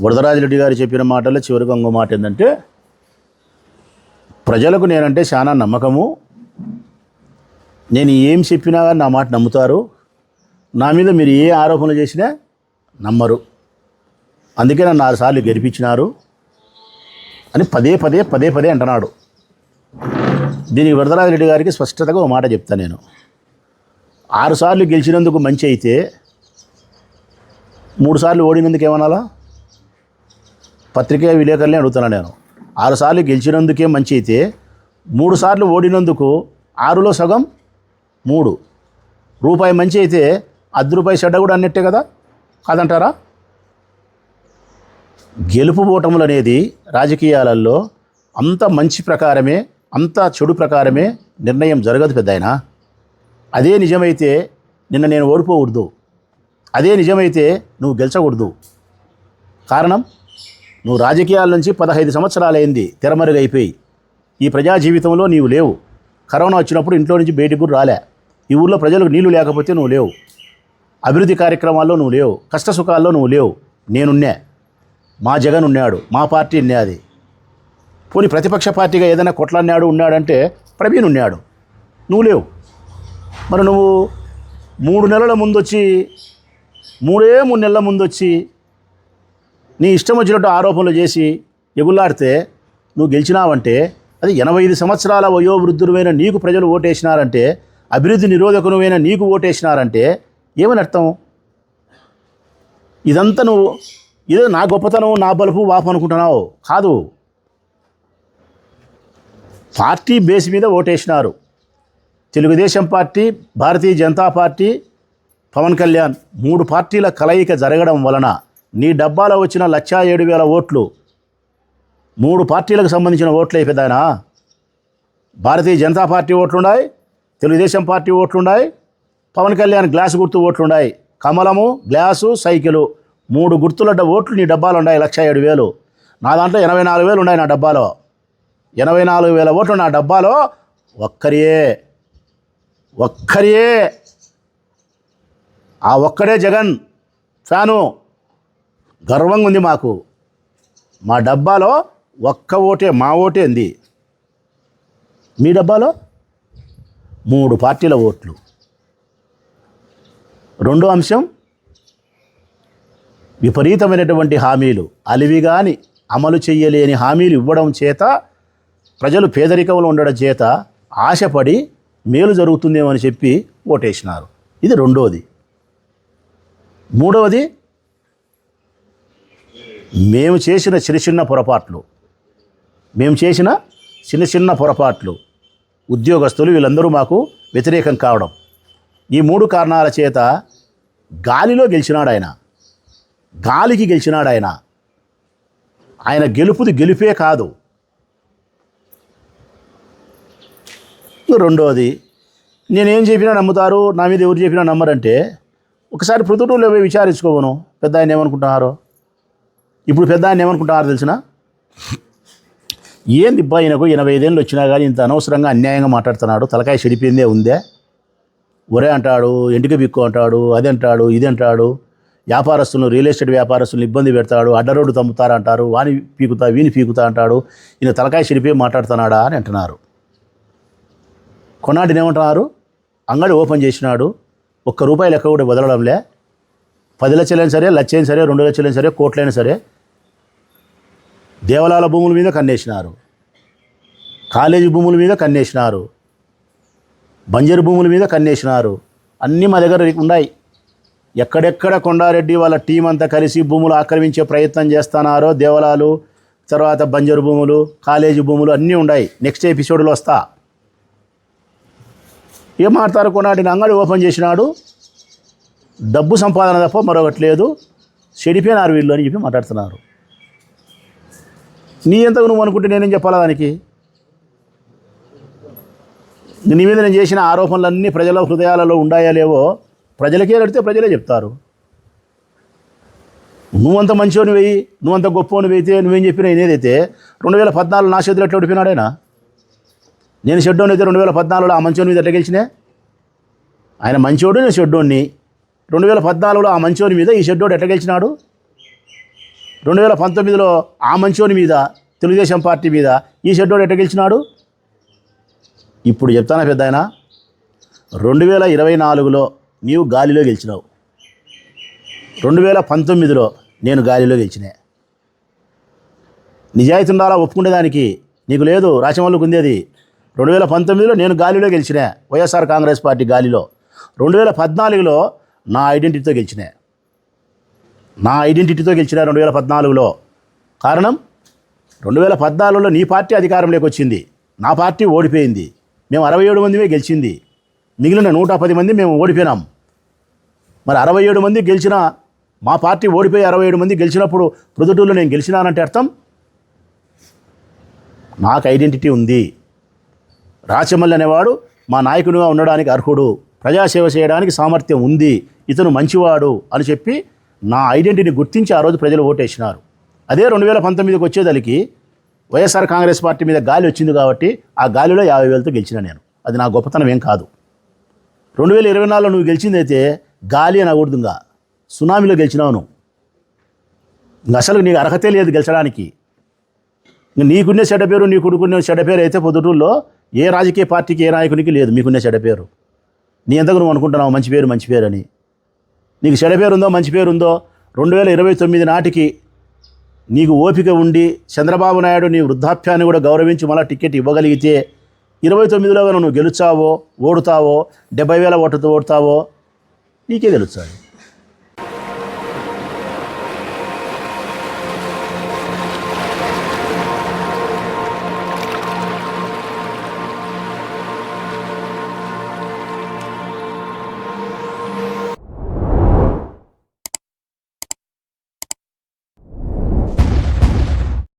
వరదరాజిరెడ్డి గారు చెప్పిన మాటలో చివరికి ఇంకో మాట ఏంటంటే ప్రజలకు నేనంటే చాలా నమ్మకము. నేను ఏం చెప్పినా కానీ నా మాట నమ్ముతారు. నా మీద మీరు ఏ ఆరోపణలు చేసినా నమ్మరు. అందుకే నన్ను ఆరుసార్లు గెలిపించినారు అని పదే పదే పదే పదే అంటున్నాడు. దీనికి వరదరాజరెడ్డి గారికి స్పష్టతగా ఒక మాట చెప్తాను నేను. ఆరు సార్లు గెలిచినందుకు మంచి అయితే మూడు సార్లు ఓడినందుకు ఏమనాలా? పత్రికా విలేకరులే అడుగుతున్నాను నేను. ఆరుసార్లు గెలిచినందుకే మంచి అయితే మూడు సార్లు ఓడినందుకు ఆరులో సగం మూడు. రూపాయి మంచి అయితే అర్ధ రూపాయి చెడ్డ కూడా అన్నట్టే కదా? కాదంటారా? గెలుపు ఓటములు అనేది రాజకీయాలలో అంత మంచి ప్రకారమే అంత చెడు ప్రకారమే నిర్ణయం జరగదు పెద్ద అదే నిజమైతే నిన్న నేను ఓడిపోకూడదు. అదే నిజమైతే నువ్వు గెలిచకూడదు. కారణం? నువ్వు రాజకీయాల నుంచి పదహైదు సంవత్సరాలైంది తెరమరుగైపోయి. ఈ ప్రజా జీవితంలో నీవు లేవు. కరోనా వచ్చినప్పుడు ఇంట్లో నుంచి బయటకు కూడా రాలే. ఈ ఊళ్ళో ప్రజలకు నీళ్ళు లేకపోతే నువ్వు లేవు. అభివృద్ధి కార్యక్రమాల్లో నువ్వు లేవు. కష్ట సుఖాల్లో నువ్వు లేవు. నేనున్నా. మా జగన్ ఉన్నాడు. మా పార్టీ ఉన్నది పోనీ ప్రతిపక్ష పార్టీగా ఏదైనా కొట్లాడినాడు ఉన్నాడంటే ప్రవీణ్ ఉన్నాడు. నువ్వు లేవు. మరి నువ్వు మూడు నెలల ముందు వచ్చి మూడే మూడు నెలల ముందొచ్చి నీ ఇష్టం వచ్చినట్టు ఆరోపణలు చేసి ఎగులాడితే నువ్వు గెలిచినావంటే అది ఎనభై ఐదు సంవత్సరాల వయోవృద్ధులమైన నీకు ప్రజలు ఓటేసినారంటే అభివృద్ధి నిరోధకునువైన నీకు ఓటేసినారంటే ఏమని అర్థం? ఇదంతా నువ్వు ఇదే నా గొప్పతనం నా బలుపు వాపు అనుకుంటున్నావు. కాదు. పార్టీ బేస్ మీద ఓటేసినారు. తెలుగుదేశం పార్టీ భారతీయ జనతా పార్టీ పవన్ కళ్యాణ్ మూడు పార్టీల కలయిక జరగడం వలన నీ డబ్బాలో వచ్చిన లక్షా ఏడు వేల ఓట్లు మూడు పార్టీలకు సంబంధించిన ఓట్లు అయిపోయినా భారతీయ జనతా పార్టీ ఓట్లున్నాయి తెలుగుదేశం పార్టీ ఓట్లున్నాయి పవన్ కళ్యాణ్ గ్లాస్ గుర్తు ఓట్లున్నాయి. కమలము గ్లాసు సైకిలు మూడు గుర్తుల ఓట్లు నీ డబ్బాలు ఉన్నాయి లక్ష ఏడు వేలు. నా దాంట్లో ఎనభై నాలుగు వేలు ఉన్నాయి నా డబ్బాలో. ఎనభై నాలుగు వేల ఓట్లు నా డబ్బాలో ఒక్కరియే. ఒక్కరియే. ఆ ఒక్కడే జగన్ ఫ్యాను. గర్వంగా ఉంది మాకు. మా డబ్బాలో ఒక్క ఓటే మా ఓటే ఉంది. మీ డబ్బాలో? మూడు పార్టీల ఓట్లు. రెండో అంశం విపరీతమైనటువంటి హామీలు. అలివి కానీ అమలు చేయలేని హామీలు ఇవ్వడం చేత ప్రజలు పేదరికంలో ఉండడం చేత ఆశపడి మేలు జరుగుతుందేమని చెప్పి ఓటేసినారు. ఇది రెండోది. మూడవది మేము చేసిన చిన్న చిన్న పొరపాట్లు. మేము చేసిన చిన్న చిన్న పొరపాట్లు. ఉద్యోగస్తులు వీళ్ళందరూ మాకు వ్యతిరేకం కావడం. ఈ మూడు కారణాల చేత గాలిలో గెలిచినాడు ఆయన గాలికి గెలిచినాడు ఆయన ఆయన గెలుపుది గెలుపే కాదు. రెండోది నేనేం చెప్పినా నమ్ముతారు నా మీద ఎవరు చెప్పినా నమ్మరంటే ఒకసారి ప్రొద్దుటూరులో పోయి విచారించుకోవను. పెద్ద ఆయన ఏమనుకుంటున్నారో? ఇప్పుడు పెద్ద ఆయన ఏమనుకుంటారు తెలిసిన? ఏంది ఇబ్బా ఈయనకు ఎనభై ఐదేళ్ళు వచ్చినా కానీ ఇంత అనవసరంగా అన్యాయంగా మాట్లాడుతున్నాడు తలకాయ చెడిపోయిందే ఉందే? ఒరే అంటాడు ఎంటిక బిక్కు అంటాడు అది అంటాడు ఇది అంటాడు వ్యాపారస్తులను రియల్ ఎస్టేట్ వ్యాపారస్తులను ఇబ్బంది పెడతాడు అడ్డరోడ్డు తమ్ముతారు అంటారు వాని పీకుతా వీని పీకుతా అంటాడు ఈయన తలకాయ చెడిపోయి మాట్లాడుతున్నాడా అని అంటున్నారు. కొన్నాటిని ఏమంటున్నారు? అంగడి ఓపెన్ చేసినాడు ఒక్క రూపాయి లెక్క కూడా వదలడంలే. పది లక్షలైనా సరే లక్ష అయినా సరే రెండు లక్షలైనా సరే కోట్లైనా సరే దేవాలయాల భూముల మీద కన్నేసినారు. కాలేజీ భూముల మీద కన్నేసినారు. బంజరు భూముల మీద కన్నేసినారు. అన్నీ మా దగ్గర ఉన్నాయి. ఎక్కడెక్కడ కొండారెడ్డి వాళ్ళ టీం అంతా కలిసి భూములు ఆక్రమించే ప్రయత్నం చేస్తున్నారో దేవాలయాలు తర్వాత బంజరు భూములు కాలేజీ భూములు అన్నీ ఉన్నాయి. నెక్స్ట్ ఎపిసోడ్లో వస్తా. ఏం మాట్లాడతారు కొనాటిని అంగడి ఓపెన్ చేసినాడు. డబ్బు సంపాదన తప్ప మరొకటి లేదు. చెడిపోయినారు వీళ్ళు అని చెప్పి మాట్లాడుతున్నారు. నీ ఎంతకు నువ్వు అనుకుంటే నేనేం చెప్పాలా దానికి? నీ మీద నేను చేసిన ఆరోపణలన్నీ ప్రజల హృదయాలలో ఉండాయా లేవో ప్రజలకే అడిగితే ప్రజలే చెప్తారు. నువ్వంత మంచివని వెయ్యి నువ్వంత గొప్పవని అయితే నువ్వేం చెప్పినా ఏదైతే రెండు వేల పద్నాలుగు నా చేతులు ఎట్లా ఓడిపోయినాడైనా నేను షెడ్డోని అయితే రెండు వేల పద్నాలుగులో ఆ మంచోని మీద ఎట్లా గెలిచినే? ఆయన మంచోడు నేను షెడ్డోన్ని రెండు వేల పద్నాలుగులో ఆ మంచోని మీద ఈ షెడ్డోడు ఎట్లా గెలిచినాడు? రెండు వేల పంతొమ్మిదిలో ఆ మంచోని మీద తెలుగుదేశం పార్టీ మీద ఈ షెడ్డోడు ఎట్ట గెలిచినాడు? ఇప్పుడు చెప్తానా పెద్ద ఆయన రెండు వేల ఇరవై నాలుగులో నీవు గాలిలో గెలిచినావు. రెండు వేల పంతొమ్మిదిలో నేను గాలిలో గెలిచినా. నిజాయితీ ఉండాలా ఒప్పుకునేదానికి నీకు లేదు రాచమల్లుకు ఉందేది రెండు వేల పంతొమ్మిదిలో నేను గాలిలో గెలిచిన వైఎస్ఆర్ కాంగ్రెస్ పార్టీ గాలిలో. రెండు వేల పద్నాలుగులో నా ఐడెంటిటీతో గెలిచిన. నా ఐడెంటిటీతో గెలిచిన రెండు వేల పద్నాలుగులో. కారణం? రెండు వేల పద్నాలుగులో నీ పార్టీ అధికారంలోకి వచ్చింది. నా పార్టీ ఓడిపోయింది. మేము అరవై ఏడు మందిమే గెలిచింది. మిగిలిన నూట పది మంది మేము ఓడిపోయినాం. మరి అరవై ఏడు మంది గెలిచిన మా పార్టీ ఓడిపోయి అరవై ఏడు మంది గెలిచినప్పుడు ప్రొద్దుటూరులో నేను గెలిచినానంటే అర్థం? నాకు ఐడెంటిటీ ఉంది. రాచమల్లి అనేవాడు మా నాయకునిగా ఉండడానికి అర్హుడు. ప్రజాసేవ చేయడానికి సామర్థ్యం ఉంది. ఇతను మంచివాడు అని చెప్పి నా ఐడెంటిటీని గుర్తించి ఆ రోజు ప్రజలు ఓటేసినారు. అదే రెండు వేల పంతొమ్మిదికి వచ్చేదలికి వైఎస్ఆర్ కాంగ్రెస్ పార్టీ మీద గాలి వచ్చింది కాబట్టి ఆ గాలిలో యాభై వేలతో గెలిచిన నేను. అది నా గొప్పతనం ఏం కాదు. రెండు వేల ఇరవై నాలుగులో నువ్వు గెలిచిందైతే గాలి అని అనకూడదుగా. సునామీలో గెలిచినావు నువ్వు. అసలు నీకు అర్హతే లేదు గెలిచడానికి. ఇంక నీకున్నే చెడ్డ పేరు నీ కొడుకునే చెడ్డ పేరు అయితే పొద్దుటూరులో ఏ రాజకీయ పార్టీకి ఏ నాయకునికి లేదు. మీకున్నే చెడ్డ పేరు. నీ ఎంతకు నువ్వు అనుకుంటున్నావు మంచి పేరు మంచి పేరు అని. నీకు చెడ పేరు ఉందో మంచి పేరు ఉందో రెండు వేల ఇరవై తొమ్మిది నాటికి నీకు ఓపిక ఉండి చంద్రబాబు నాయుడు నీ వృద్ధాప్యాన్ని కూడా గౌరవించి మళ్ళీ టికెట్ ఇవ్వగలిగితే ఇరవై తొమ్మిదిలో నువ్వు గెలుచావో ఓడుతావో డెబ్బై వేల ఓటుతో ఓడతావో నీకే గెలుచాలి